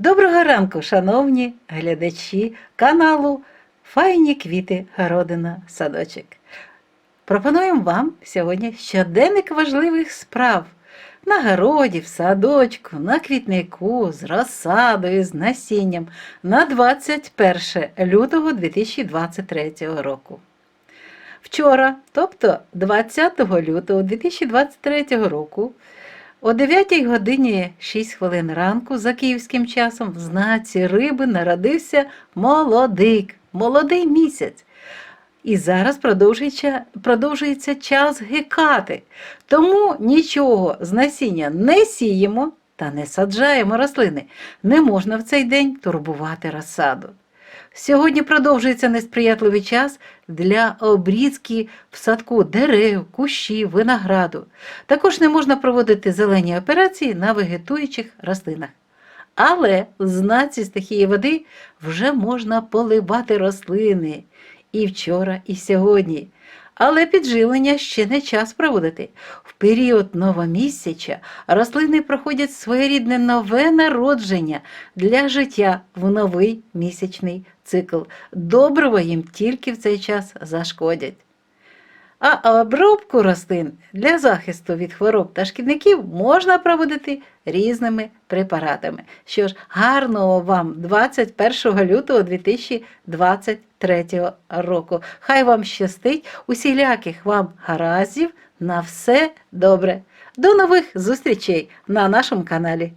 Доброго ранку, шановні глядачі каналу Файні квіти Городина Садочок. Пропонуємо вам сьогодні щоденник важливих справ на городі, в садочку, на квітнику, з розсадою, з насінням на 21 лютого 2023 року. Вчора, тобто 20 лютого 2023 року, о 9 годині 6 хвилин ранку за київським часом в знаці риби народився молодик, молодий місяць. І зараз продовжується, продовжується час гекати. Тому нічого з насіння не сіємо та не саджаємо рослини. Не можна в цей день турбувати розсаду. Сьогодні продовжується несприятливий час для обрізки в садку дерев, кущів, винограду. Також не можна проводити зелені операції на вегетуючих рослинах. Але знаці стихії води вже можна поливати рослини і вчора, і сьогодні. Але підживлення ще не час проводити. В період новомісяча рослини проходять своєрідне нове народження для життя в новий місячний цикл. Доброго їм тільки в цей час зашкодять. А обробку рослин для захисту від хвороб та шкідників можна проводити різними препаратами. Що ж, гарного вам 21 лютого 2023 року. Хай вам щастить, усіляких вам гараздів на все добре. До нових зустрічей на нашому каналі.